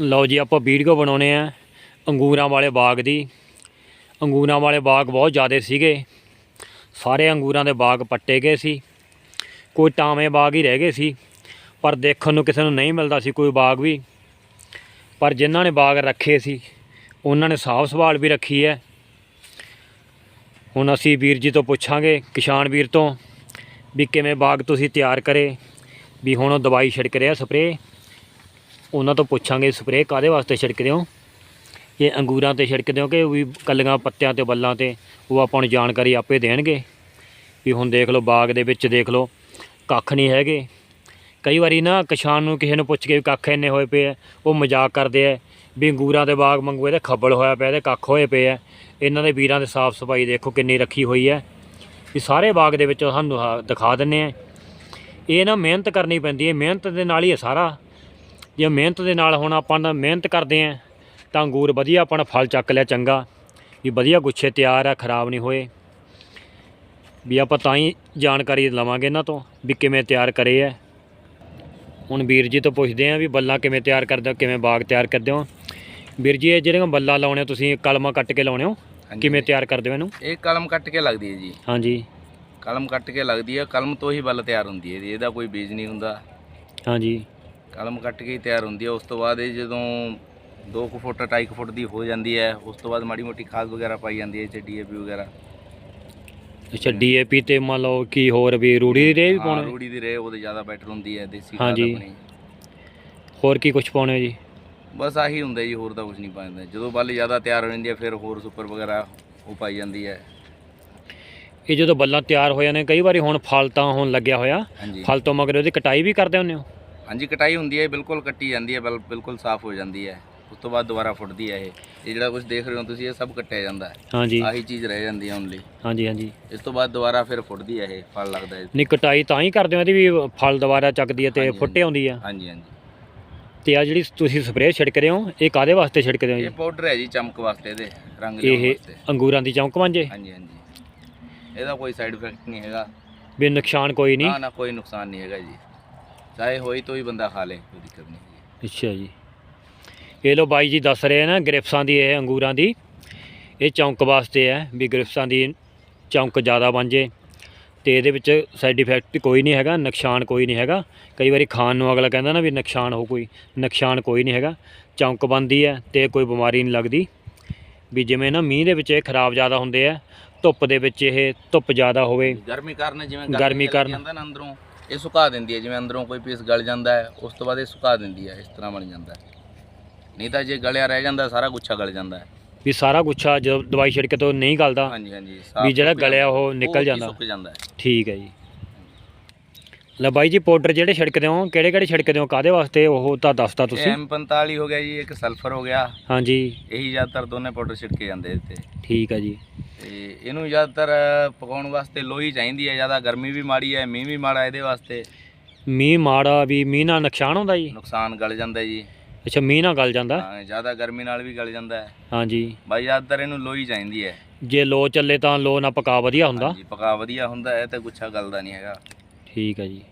ਲਓ ਜੀ, ਆਪਾਂ ਵੀਡੀਓ ਬਣਾਉਣੇ ਆ ਅੰਗੂਰਾਂ ਵਾਲੇ ਬਾਗ ਦੀ। ਅੰਗੂਰਾਂ ਵਾਲੇ ਬਾਗ ਬਹੁਤ ਜ਼ਿਆਦੇ ਸੀਗੇ। ਸਾਰੇ ਅੰਗੂਰਾਂ ਦੇ ਬਾਗ ਪੱਟੇ ਗਏ ਸੀ। ਕੋਈ ਟਾਵੇਂ ਬਾਗ ਹੀ ਰਹਿ ਗਏ ਸੀ, ਪਰ ਦੇਖਣ ਨੂੰ ਕਿਸੇ ਨੂੰ ਨਹੀਂ ਮਿਲਦਾ ਸੀ ਕੋਈ ਬਾਗ ਵੀ। ਪਰ ਜਿਨ੍ਹਾਂ ਨੇ ਬਾਗ ਰੱਖੇ ਸੀ, ਉਹਨਾਂ ਨੇ ਸਾਫ਼ ਸੰਭਾਲ ਵੀ ਰੱਖੀ ਹੈ। ਹੁਣ ਅਸੀਂ ਵੀਰ ਜੀ ਤੋਂ ਪੁੱਛਾਂਗੇ, ਕਿਸਾਨ ਵੀਰ ਤੋਂ, ਵੀ ਕਿਵੇਂ ਬਾਗ ਤੁਸੀਂ ਤਿਆਰ ਕਰੇ? ਵੀ ਹੁਣ ਉਹ ਦਵਾਈ ਛਿੜਕ ਰਿਹਾ ਸਪਰੇਅ। ਉਹਨਾਂ ਤੋਂ ਪੁੱਛਾਂਗੇ ਸਪਰੇਅ ਕਾਦੇ ਵਾਸਤੇ ਛਿੜਕਦੇ ਹੋ? ਇਹ ਅੰਗੂਰਾਂ ਤੇ ਛਿੜਕਦੇ ਹੋ ਕਿ ਵੀ ਕੱਲੀਆਂ ਪੱਤਿਆਂ ਤੇ, ਬੱਲਾਂ ਤੇ, ਉਹ ਆਪਾਂ ਨੂੰ ਜਾਣਕਾਰੀ ਆਪੇ ਦੇਣਗੇ? ਵੀ ਹੁਣ ਦੇਖ ਲਓ, ਬਾਗ ਦੇ ਵਿੱਚ ਦੇਖ ਲਓ, ਕੱਖ ਨਹੀਂ ਹੈਗੇ। ਕਈ ਵਾਰੀ ਨਾ ਕਿਸਾਨ ਨੂੰ ਕਿਸੇ ਨੂੰ ਪੁੱਛ ਕੇ ਵੀ ਕੱਖ ਇੰਨੇ ਹੋਏ ਪਏ ਆ, ਉਹ ਮਜ਼ਾਕ ਕਰਦੇ ਆ, ਵੀ ਅੰਗੂਰਾਂ ਦੇ ਬਾਗ ਮੰਗੂ ਇਹਦੇ ਖੱਬਲ ਹੋਇਆ ਪਿਆ, ਇਹਦੇ ਕੱਖ ਹੋਏ ਪਏ ਆ। ਇਹਨਾਂ ਦੇ ਵੀਰਾਂ ਦੇ ਸਾਫ਼ ਸਫ਼ਾਈ ਦੇਖੋ ਕਿੰਨੀ ਰੱਖੀ ਹੋਈ ਹੈ ਵੀ ਸਾਰੇ ਬਾਗ ਦੇ ਵਿੱਚ ਸਾਨੂੰ ਆਹ ਦਿਖਾ ਦਿੰਨੇ ਆ। ਇਹ ਨਾ ਮਿਹਨਤ ਕਰਨੀ ਪੈਂਦੀ ਹੈ, ਮਿਹਨਤ ਦੇ ਨਾਲ ਹੀ ਹੈ ਸਾਰਾ। ਜੇ ਮਿਹਨਤ ਦੇ ਨਾਲ ਹੁਣ ਆਪਾਂ ਨਾ ਮਿਹਨਤ ਕਰਦੇ ਆਂ ਤਾਂ ਅੰਗੂਰ ਵਧੀਆ ਆਪਾਂ ਨੇ ਫਲ ਚੱਕ ਲਿਆ ਚੰਗਾ। ਵੀ ਵਧੀਆ ਗੁੱਛੇ ਤਿਆਰ ਆ ਖਰਾਬ ਨਹੀਂ ਹੋਏ। ਵੀ ਆਪਾਂ ਤਾਂ ਹੀ ਜਾਣਕਾਰੀ ਲਵਾਂਗੇ ਇਹਨਾਂ ਤੋਂ ਵੀ ਕਿਵੇਂ ਤਿਆਰ ਕਰੇ ਐ ਹੁਣ ਵੀਰ ਜੀ ਤੋਂ ਪੁੱਛਦੇ ਆਂ ਵੀ ਬੱਲਾ ਕਿਵੇਂ ਤਿਆਰ ਕਰਦੇ ਹੋ ਕਿਵੇਂ ਬਾਗ ਤਿਆਰ ਕਰਦੇ ਹੋ। ਵੀਰ ਜੀ ਇਹ ਜਿਹੜੀਆਂ ਬੱਲਾ ਲਾਉਣੇ ਤੁਸੀਂ ਕਲਮਾਂ ਕੱਟ ਕੇ ਲਾਉਣੇ ਹੋ। ਕਿਵੇਂ ਤਿਆਰ ਕਰਦੇ ਹੋ ਇਹਨੂੰ? ਇਹ ਕਲਮ ਕੱਟ ਕੇ ਲੱਗਦੀ ਹੈ ਜੀ। ਹਾਂਜੀ। ਕਲਮ ਕੱਟ ਕੇ ਲੱਗਦੀ ਹੈ ਕਲਮ ਤੋਂ ਹੀ ਬੱਲ ਤਿਆਰ ਹੁੰਦੀ ਹੈ ਜੀ ਇਹਦਾ ਕੋਈ ਬੀਜ ਨਹੀਂ ਹੁੰਦਾ। ਹਾਂਜੀ। ਕਲਮ ਕੱਟ ਕੇ ਤਿਆਰ ਹੁੰਦੀ ਹੈ। ਉਸ ਤੋਂ ਬਾਅਦ ਇਹ ਜਦੋਂ 2 ਕੁ ਫੁੱਟ 2.5 ਕੁ ਫੁੱਟ ਦੀ ਹੋ ਜਾਂਦੀ ਹੈ ਉਸ ਤੋਂ ਬਾਅਦ ਮਾੜੀ ਮੋਟੀ ਖਾਦ ਵਗੈਰਾ ਪਾਈ ਜਾਂਦੀ ਹੈ ਚ ਡੀਏਪੀ ਵਗੈਰਾ। ਅੱਛਾ ਡੀਏਪੀ ਤੇ ਮੰਨ ਲਓ ਕੀ ਹੋਰ ਵੀ ਰੂੜੀ ਦੇ ਵੀ ਹਾਂ, ਪਾਉਣੇ? ਰੂੜੀ ਦੀ ਰੇ ਉਹਦੇ ਜ਼ਿਆਦਾ ਬੈਟਰ ਹੁੰਦੀ ਹੈ ਦੇਸੀ ਖਾਦ ਹਾਂਜੀ। ਆਪਣੀ। ਹੋਰ ਕੀ ਕੁਝ ਪਾਉਣੇ ਜੀ? ਬਸ ਆਹੀ ਹੁੰਦਾ ਜੀ ਹੋਰ ਤਾਂ ਕੁਝ ਨਹੀਂ ਪਾਉਂਦਾ। ਜਦੋਂ ਬੱਲ ਜ਼ਿਆਦਾ ਤਿਆਰ ਹੋ ਜਾਂਦੀ ਹੈ ਫਿਰ ਹੋਰ ਸੁਪਰ ਵਗੈਰਾ ਉਹ ਪਾਈ ਜਾਂਦੀ ਹੈ। ਇਹ ਜਦੋਂ ਬੱਲਾਂ ਤਿਆਰ ਹੋ ਜਾਂਦੇ ਕਈ ਵਾਰੀ ਹੁਣ ਫਲ ਤਾਂ ਹੁਣ ਲੱਗਿਆ ਹੋਇਆ। ਹਾਂਜੀ। ਫਲ ਤੋਂ ਮਗਰ ਉਹਦੀ ਕਟਾਈ ਵੀ ਕਰਦੇ ਹੁੰਦੇ ਹੋ? ਹਾਂਜੀ ਕਟਾਈ ਹੁੰਦੀ ਹੈ ਬਿਲਕੁਲ ਕੱਟੀ ਜਾਂਦੀ ਹੈ ਬਲ ਬਿਲਕੁਲ ਸਾਫ਼ ਹੋ ਜਾਂਦੀ ਹੈ। ਉਸ ਤੋਂ ਬਾਅਦ ਦੁਬਾਰਾ ਫੁੱਟਦੀ ਹੈ ਇਹ। ਇਹ ਜਿਹੜਾ ਕੁਝ ਦੇਖ ਰਹੇ ਹੋ ਤੁਸੀਂ ਇਹ ਸਭ ਕੱਟਿਆ ਜਾਂਦਾ ਹੈ। ਹਾਂਜੀ। ਆਹੀ ਚੀਜ਼ ਰਹਿ ਜਾਂਦੀ ਹੈ ਓਨਲੀ ਹਾਂਜੀ ਹਾਂਜੀ। ਇਸ ਤੋਂ ਬਾਅਦ ਦੁਬਾਰਾ ਫਿਰ ਫੁੱਟਦੀ ਹੈ ਇਹ ਫਲ ਲੱਗਦਾ ਹੈ। ਨਹੀਂ ਕਟਾਈ ਤਾਂ ਹੀ ਕਰਦੇ ਹੋ ਇਹਦੀ ਵੀ ਫਲ ਦੁਬਾਰਾ ਚੱਕਦੀ ਹੈ ਤੇ ਫੁੱਟੇ ਆਉਂਦੀ ਆ ਹਾਂਜੀ ਹਾਂਜੀ। ਤੇ ਆ ਜਿਹੜੀ ਤੁਸੀਂ ਸਪਰੇਅ ਛਿੜਕਦੇ ਹੋ ਇਹ ਕਾਦੇ ਵਾਸਤੇ ਛਿੜਕਦੇ ਹੋ ਇਹ ਜੀ ਪਾਊਡਰ ਹੈ ਜੀ ਚਮਕ ਵਾਸਤੇ ਇਹਦੇ ਰੰਗ ਲਿਆਉਣ ਇਹ ਵਾਸਤੇ। ਅੰਗੂਰਾਂ ਦੀ ਚਮਕ ਵਾਂਝੇ ਹਾਂਜੀ ਹਾਂਜੀ। ਇਹਦਾ ਕੋਈ ਸਾਈਡ ਇਫੈਕਟ ਨਹੀਂ ਹੈਗਾ। ਵੀ ਨੁਕਸਾਨ ਕੋਈ ਨਹੀਂ? ਨਾ ਨਾ ਕੋਈ ਨੁਕਸਾਨ ਨਹੀਂ ਹੈਗਾ ਜੀ। ਚਾਹੇ ਹੋਈ ਤੋਂ ਹੀ ਬੰਦਾ ਖਾ ਲੇ ਕੋਈ ਦਿੱਕਤ ਨਹੀਂ ਅੱਛਾ ਜੀ। ਇਹ ਲੋ ਬਾਈ ਜੀ ਦੱਸ ਰਹੇ ਨਾ ਗ੍ਰਿਫਸਾਂ ਦੀ ਇਹ ਅੰਗੂਰਾਂ ਦੀ। ਇਹ ਚੌਂਕ ਵਾਸਤੇ ਹੈ ਵੀ ਗ੍ਰਿਫਸਾਂ ਦੀ ਚੌਂਕ ਜ਼ਿਆਦਾ ਬਣ ਜੇ ਤੇ ਇਹਦੇ ਵਿੱਚ ਸਾਈਡ ਇਫੈਕਟ ਕੋਈ ਨਹੀਂ ਹੈਗਾ ਨੁਕਸਾਨ ਕੋਈ ਨਹੀਂ ਹੈਗਾ। ਕਈ ਵਾਰੀ ਖਾਣ ਨੂੰ ਅਗਲਾ ਕਹਿੰਦਾ ਨਾ ਵੀ ਨੁਕਸਾਨ ਹੋ ਕੋਈ ਨੁਕਸਾਨ ਕੋਈ ਨਹੀਂ ਹੈਗਾ। ਚੌਂਕ ਬਣਦੀ ਹੈ ਤੇ ਕੋਈ ਬਿਮਾਰੀ ਨਹੀਂ ਲੱਗਦੀ। ਵੀ ਜਿਵੇਂ ਨਾ ਮੀਂਹ ਦੇ ਵਿੱਚ ਇਹ ਖਰਾਬ ਜ਼ਿਆਦਾ ਹੁੰਦੇ ਆ ਧੁੱਪ ਦੇ ਵਿੱਚ ਇਹ ਧੁੱਪ ਜ਼ਿਆਦਾ ਹੋਵੇ। ਗਰਮੀ ਕਾਰਨ ਜਿਵੇਂ ਗਰਮੀ ਕਾਰਨ। ਜਾਂਦਾ ਨਾ ਅੰਦਰੋਂ। ਇਹ ਸੁਕਾ ਦਿੰਦੀ ਹੈ ਜਿਵੇਂ ਅੰਦਰੋਂ ਕੋਈ ਪੀਸ ਗਲ ਜਾਂਦਾ ਹੈ ਉਸ ਤੋਂ ਬਾਅਦ ਇਹ ਸੁਕਾ ਦਿੰਦੀ ਹੈ ਇਸ ਤਰ੍ਹਾਂ ਬਣ ਜਾਂਦਾ ਹੈ ਨਹੀਂ ਤਾਂ ਜੇ ਗਲਿਆ ਰਹਿ ਜਾਂਦਾ ਸਾਰਾ ਗੁੱਛਾ ਗਲ ਜਾਂਦਾ ਹੈ ਵੀ ਸਾਰਾ ਗੁੱਛਾ ਜਦੋਂ ਦਵਾਈ ਛਿੜਕੇ ਤੋਂ ਨਹੀਂ ਗਲਦਾ ਹਾਂਜੀ ਹਾਂਜੀ ਵੀ ਜਿਹੜਾ ਸੁੱਕ ਗਲਿਆ। ਉਹ ਨਿਕਲ ਜਾਂਦਾ। ਸੁੱਕ ਜਾਂਦਾ ਹੈ ਠੀਕ ਹੈ ਜੀ ਲੈ ਬਾਈ ਜੀ ਪਾਊਡਰ ਜਿਹੜੇ ਛਿੜਕਦੇ ਹੋ ਕਿਹੜੇ ਕਿਹੜੇ ਛਿੜਕਦੇ ਹੋ ਕਾਦੇ ਵਾਸਤੇ ਉਹ ਤਾਂ ਦੱਸਤਾ ਤੁਸੀਂ। M45 ਹੋ ਗਿਆ ਜੀ ਇੱਕ ਸਲਫਰ ਹੋ ਗਿਆ। ਹਾਂਜੀ। ਇਹੀ ਜ਼ਿਆਦਾਤਰ ਦੋਨੇ ਪਾਊਡਰ ਛਿੜਕੇ ਜਾਂਦੇ ਇੱਥੇ ਠੀਕ ਹੈ ਜੀ। ਤੇ ਇਹਨੂੰ ਜ਼ਿਆਦਾਤਰ ਪਕਾਉਣ ਵਾਸਤੇ ਲੋਈ ਚਾਹੀਦੀ ਹੈ ਜ਼ਿਆਦਾ ਗਰਮੀ ਵੀ ਮਾੜੀ ਹੈ ਮੀਂਹ ਵੀ ਮਾੜਾ ਇਹਦੇ ਵਾਸਤੇ। ਮੀਂਹ ਮਾੜਾ ਵੀ ਮੀਂਹ ਨਾਲ ਨੁਕਸਾਨ ਹੁੰਦਾ ਜੀ? ਨੁਕਸਾਨ ਗਲ ਜਾਂਦਾ ਜੀ। ਅੱਛਾ ਮੀਂਹ ਨਾਲ ਗਲ ਜਾਂਦਾ? ਹਾਂ ਜ਼ਿਆਦਾ ਗਰਮੀ ਨਾਲ ਵੀ ਗਲ ਜਾਂਦਾ ਹੈ। ਹਾਂਜੀ। ਬਾਈ ਜ਼ਿਆਦਾਤਰ ਇਹਨੂੰ ਲੋਈ ਚਾਹੀਦੀ ਹੈ। ਜੇ ਲੋ ਚੱਲੇ ਤਾਂ ਲੋ ਨਾ ਪਕਾ ਵਧੀਆ ਹੁੰਦਾ। ਹਾਂਜੀ ਪਕਾ ਵਧੀਆ ਹੁੰਦਾ ਹੈ ਤੇ ਗੁੱਛਾ ਗਲਦਾ ਨਹੀਂ ਹੈਗਾ। ਠੀਕ ਹੈ ਜੀ।